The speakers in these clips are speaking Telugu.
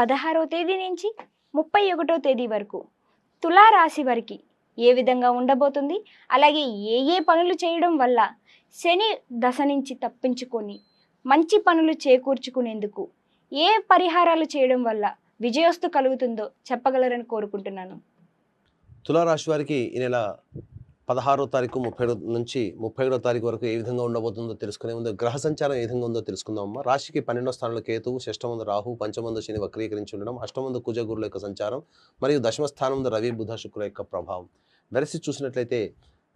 పదహారవ తేదీ నుంచి ముప్పై ఒకటో తేదీ వరకు తులారాశి వారికి ఏ విధంగా ఉండబోతుంది? అలాగే ఏ ఏ పనులు చేయడం వల్ల శని దశ నుంచి తప్పించుకొని మంచి పనులు చేకూర్చుకునేందుకు ఏ పరిహారాలు చేయడం వల్ల విజయోస్తు కలుగుతుందో చెప్పగలరని కోరుకుంటున్నాను. తులారాశి వారికి ఈ నెల పదహారో తారీఖు ముప్పై నుంచి ముప్పై ఏడో తారీఖు వరకు ఏ విధంగా ఉండబోతుందో తెలుసుకునే ముందు గ్రహ సంచారం ఏ విధంగా ఉందో తెలుసుకుందామమ్మా రాశికి పన్నెండో స్థానంలో కేతువు షష్టమందు రాహు పంచమందు శని వక్రీకరించి ఉండడం అష్టమందు కుజగురుల యొక్క సంచారం మరియు దశమ స్థానం రవి బుధ శుక్రుల యొక్క ప్రభావం. వెరసి చూసినట్లయితే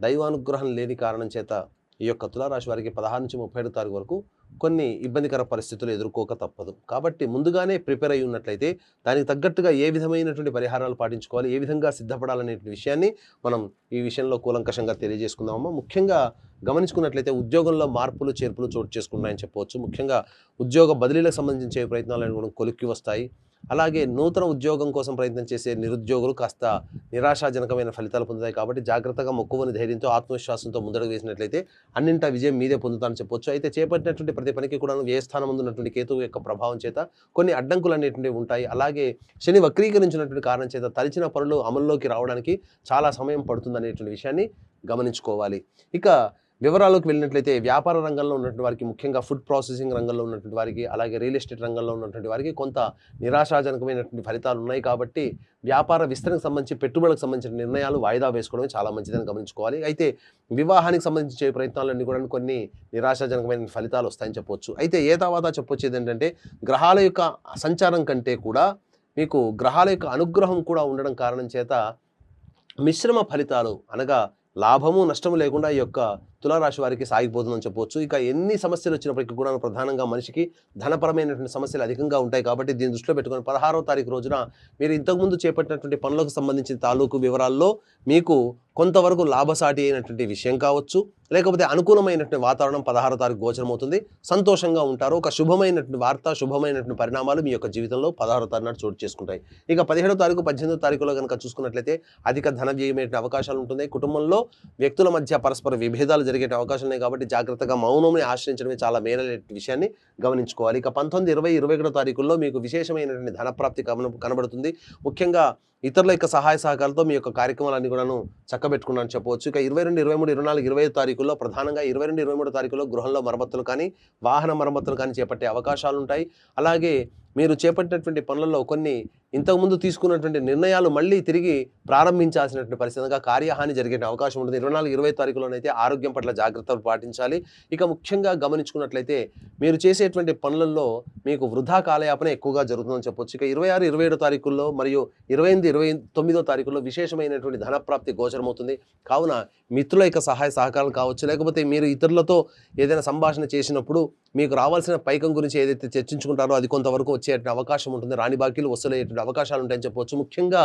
దైవానుగ్రహం లేని కారణం చేత ఈ యొక్క తులారాశి వారికి పదహారు నుంచి ముప్పై ఏడు తారీఖు వరకు కొన్ని ఇబ్బందికర పరిస్థితులు ఎదుర్కోక తప్పదు. కాబట్టి ముందుగానే ప్రిపేర్ అయి ఉన్నట్లయితే దానికి తగ్గట్టుగా ఏ విధమైనటువంటి పరిహారాలు పాటించుకోవాలి ఏ విధంగా సిద్ధపడాలనే విషయాన్ని మనం ఈ విషయంలో కూలంకషంగా తెలియజేసుకుందామమ్మా. ముఖ్యంగా గమనించుకున్నట్లయితే ఉద్యోగంలో మార్పులు చేర్పులు చోటు చేసుకున్నాయని చెప్పవచ్చు. ముఖ్యంగా ఉద్యోగ బదిలీలకు సంబంధించే ప్రయత్నాలు కూడా కొలిక్కి వస్తాయి. అలాగే నూతన ఉద్యోగం కోసం ప్రయత్నం చేసే నిరుద్యోగులు కాస్త నిరాశాజనకమైన ఫలితాలు పొందుతాయి కాబట్టి జాగ్రత్తగా మొక్కువని ధైర్యంతో ఆత్మవిశ్వాసంతో ముందడుగు వేసినట్లయితే అన్నింటా విజయం మీదే పొందుతానని చెప్పొచ్చు. అయితే చేపట్టినటువంటి ప్రతి పనికి కూడా ఏ స్థానం ఉన్నటువంటి కేతువు యొక్క ప్రభావం చేత కొన్ని అడ్డంకులు అనేటువంటివి ఉంటాయి. అలాగే శని వక్రీకరించినటువంటి కారణం చేత తలిచిన పనులు అమల్లోకి రావడానికి చాలా సమయం పడుతుంది అనేటువంటి విషయాన్ని గమనించుకోవాలి. ఇక వివరాలకు వెళ్ళినట్లయితే వ్యాపార రంగంలో ఉన్నటువంటి వారికి ముఖ్యంగా ఫుడ్ ప్రాసెసింగ్ రంగంలో ఉన్నటువంటి వారికి అలాగే రియల్ ఎస్టేట్ రంగంలో ఉన్నటువంటి వారికి కొంత నిరాశాజనకమైనటువంటి ఫలితాలు ఉన్నాయి కాబట్టి వ్యాపార విస్తరణకు సంబంధించి పెట్టుబడులకు సంబంధించిన నిర్ణయాలు వాయిదా వేసుకోవడం చాలా మంచిదని గమనించుకోవాలి. అయితే వివాహానికి సంబంధించి చేసే ప్రయత్నాలన్నీ కూడా కొన్ని నిరాశాజనకమైన ఫలితాలు వస్తాయని చెప్పొచ్చు. అయితే ఏ తర్వాత చెప్పొచ్చేది ఏంటంటే గ్రహాల యొక్క సంచారం కంటే కూడా మీకు గ్రహాల యొక్క అనుగ్రహం కూడా ఉండడం కారణం చేత మిశ్రమ ఫలితాలు అనగా లాభము నష్టము లేకుండా ఈ యొక్క తులారాశి వారికి సాగిపోతుందని చెప్పవచ్చు. ఇక ఎన్ని సమస్యలు వచ్చినప్పటికీ కూడా ప్రధానంగా మనిషికి ధనపరమైనటువంటి సమస్యలు అధికంగా ఉంటాయి కాబట్టి దీన్ని దృష్టిలో పెట్టుకొని పదహారవ తారీఖు రోజున మీరు ఇంతకుముందు చేపట్టినటువంటి పనులకు సంబంధించిన తాలూకు వివరాల్లో మీకు కొంతవరకు లాభసాటి అయినటువంటి విషయం కావచ్చు. లేకపోతే అనుకూలమైనటువంటి వాతావరణం పదహారో తారీఖు గోచరమవుతుంది సంతోషంగా ఉంటారు. ఒక శుభమైనటువంటి వార్త శుభమైనటువంటి పరిణామాలు మీ యొక్క జీవితంలో పదహారో తారీఖు నాడు చోటు చేసుకుంటాయి. ఇక పదిహేడో తారీఖు పద్దెనిమిదో తారీఖులో కనుక చూసుకున్నట్లయితే అధిక ధన వ్యయమైన అవకాశాలు ఉంటుంది కుటుంబంలో వ్యక్తుల మధ్య పరస్పర విభేదాలు జరిగే అవకాశం ఉన్నాయి కాబట్టి జాగ్రత్తగా మౌనంని ఆశ్రయించడమే చాలా మేలైన విషయాన్ని గమనించుకోవాలి. ఇక పంతొమ్మిది ఇరవై ఇరవై ఒకటో తారీఖుల్లో మీకు విశేషమైనటువంటి ధనప్రాప్తి కనబడుతుంది. ముఖ్యంగా ఇతరుల యొక్క సహాయ సహకారాలతో మీ యొక్క కార్యక్రమాలన్నీ కూడాను చక్కబెట్టుకున్నాను చెప్పవచ్చు. ఇక ఇరవై రెండు ఇరవై మూడు ఇరవై నాలుగు ఇరవై ఐదు తారీఖుల్లో ప్రధానంగా ఇరవై రెండు ఇరవై మూడు తారీఖుల్లో గృహంలో మరమ్మతులు కానీ వాహన మరమ్మతులు కానీ చేపట్టే అవకాశాలు ఉంటాయి అలాగే మీరు చేపట్టినటువంటి పనులలో కొన్ని ఇంతకుముందు తీసుకున్నటువంటి నిర్ణయాలు మళ్ళీ తిరిగి ప్రారంభించాల్సినటువంటి పరిస్థితిగా కార్యహాని జరిగే అవకాశం ఉంటుంది. ఇరవై నాలుగు ఇరవై తారీఖులోనైతే ఆరోగ్యం పట్ల జాగ్రత్తలు పాటించాలి. ఇక ముఖ్యంగా గమనించుకున్నట్లయితే మీరు చేసేటువంటి పనులలో మీకు వృధా కాలయాపన ఎక్కువగా జరుగుతుందని చెప్పొచ్చు. ఇక ఇరవై ఆరు ఇరవై ఏడు తారీఖుల్లో మరియు ఇరవై ఎనిమిది ఇరవై తొమ్మిదో తారీఖుల్లో విశేషమైనటువంటి ధనప్రాప్తి గోచరమవుతుంది. కావున మిత్రుల యొక్క సహాయ సహకారం కావచ్చు. లేకపోతే మీరు ఇతరులతో ఏదైనా సంభాషణ చేసినప్పుడు మీకు రావాల్సిన పైకం గురించి ఏదైతే చర్చించుకుంటారో అది కొంతవరకు వచ్చేటువంటి అవకాశం ఉంటుంది రాణి బాకీలు వసూలయ్యేటువంటి అవకాశాలు ఉంటాయని చెప్పవచ్చు. ముఖ్యంగా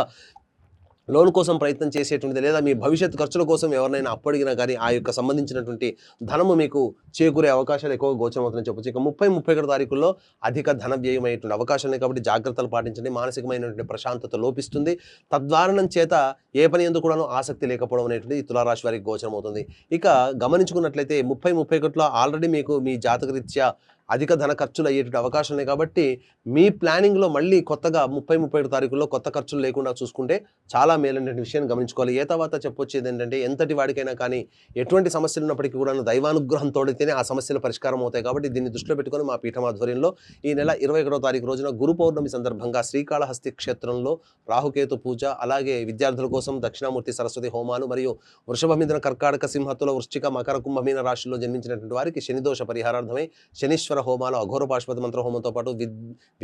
లోన్ కోసం ప్రయత్నం చేసేటువంటిది లేదా మీ భవిష్యత్ ఖర్చుల కోసం ఎవరినైనా అప్పడిగినా కానీ ఆ యొక్క సంబంధించినటువంటి ధనము మీకు చేకూరే అవకాశాలు ఎక్కువగా గోచరమవుతుందని చెప్పొచ్చు. ఇక ముప్పై ముప్పై ఒకటి తారీఖుల్లో అధిక ధన వ్యయమయ్యేటువంటి అవకాశాలు ఉన్నాయి కాబట్టి జాగ్రత్తలు పాటించండి. మానసికమైనటువంటి ప్రశాంతత లోపిస్తుంది. తద్వారణం చేత ఏ పని ఎందుకు కూడాను ఆసక్తి లేకపోవడం అనేటువంటి తులారాశి వారికి గోచరమవుతుంది. ఇక గమనించుకున్నట్లయితే ముప్పై ముప్పై ఒకటిలో ఆల్రెడీ మీకు మీ జాతకరీత్యా అధిక ధన ఖర్చులు అయ్యేటువంటి అవకాశం ఉన్నాయి కాబట్టి మీ ప్లానింగ్లో మళ్ళీ కొత్తగా ముప్పై ముప్పై ఏడు తారీఖుల్లో కొత్త ఖర్చులు లేకుండా చూసుకుంటే చాలా మేలైన విషయాన్ని గమనించుకోవాలి. ఏ తర్వాత చెప్పొచ్చేది ఏంటంటే ఎంతటి వాడికైనా కానీ ఎటువంటి సమస్యలు ఉన్నప్పటికీ కూడా దైవానుగ్రహం తోడితేనే ఆ సమస్యలు పరిష్కారం అవుతాయి కాబట్టి దీన్ని దృష్టిలో పెట్టుకొని మా పీఠం ఆధ్వర్యంలో ఈ నెల ఇరవై ఒకటో తారీఖు రోజున గురు పౌర్ణమి సందర్భంగా శ్రీకాళహస్తి క్షేత్రంలో రాహుకేతు పూజ అలాగే విద్యార్థుల కోసం దక్షిణామూర్తి సరస్వతి హోమాలు మరియు వృషభ కర్కాటక సింహత్తుల వృశ్చిక మకర కుంభమీన రాశిలో జన్మించినటువంటి వారికి శనిదోష పరిహారార్థమై శనీశ్వర హోమాలు అఘోర పాశుపతి మంత్ర హోమంతో పాటు వి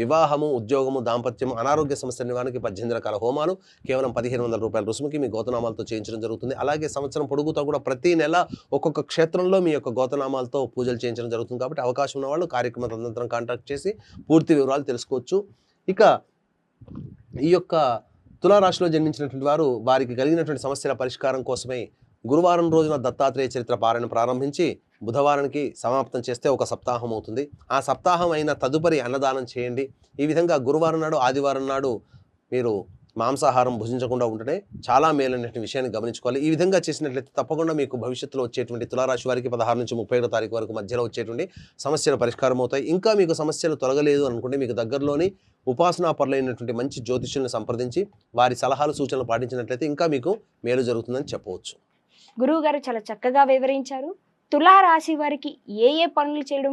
వివాహము ఉద్యోగము దాంపత్యము అనారోగ్య సమస్య నివారణకి పద్దెనిమిది రకాల హోమాలు కేవలం పదిహేను వందల రూపాయల రుసుముకి మీ గోతనామాలతో చేయించడం జరుగుతుంది. అలాగే సంవత్సరం పొడుగుతో కూడా ప్రతి నెల ఒక్కొక్క క్షేత్రంలో మీ యొక్క గోతనామాలతో పూజలు చేయించడం జరుగుతుంది కాబట్టి అవకాశం ఉన్న వాళ్ళు కార్యక్రమ తదనంతరం కాంటాక్ట్ చేసి పూర్తి వివరాలు తెలుసుకోవచ్చు. ఇక ఈ యొక్క తులారాశిలో జన్మించినటువంటి వారు వారికి కలిగినటువంటి సమస్యల పరిష్కారం కోసమై గురువారం రోజున దత్తాత్రేయ చరిత్ర పారాయణ ప్రారంభించి బుధవారానికి సమాప్తం చేస్తే ఒక సప్తాహం అవుతుంది. ఆ సప్తాహం అయిన తదుపరి అన్నదానం చేయండి. ఈ విధంగా గురువారం నాడు ఆదివారం నాడు మీరు మాంసాహారం భుజించకుండా ఉంటేనే చాలా మేలైనటువంటి విషయాన్ని గమనించుకోవాలి. ఈ విధంగా చేసినట్లయితే తప్పకుండా మీకు భవిష్యత్తులో వచ్చేటువంటి తులారాశి వారికి పదహారు నుంచి ముప్పై ఏడో తారీఖు వరకు మధ్యలో వచ్చేటువంటి సమస్యలు పరిష్కారం అవుతాయి. ఇంకా మీకు సమస్యలు తొలగలేదు అనుకుంటే మీకు దగ్గరలోని ఉపాసనా పరులైనటువంటి మంచి జ్యోతిష్యుల్ని సంప్రదించి వారి సలహాలు సూచనలు పాటించినట్లయితే ఇంకా మీకు మేలు జరుగుతుందని చెప్పవచ్చు. గురువు గారు చాలా చక్కగా వివరించారు. తులా రాశి వారికి ఏ ఏ పనులు చేయడం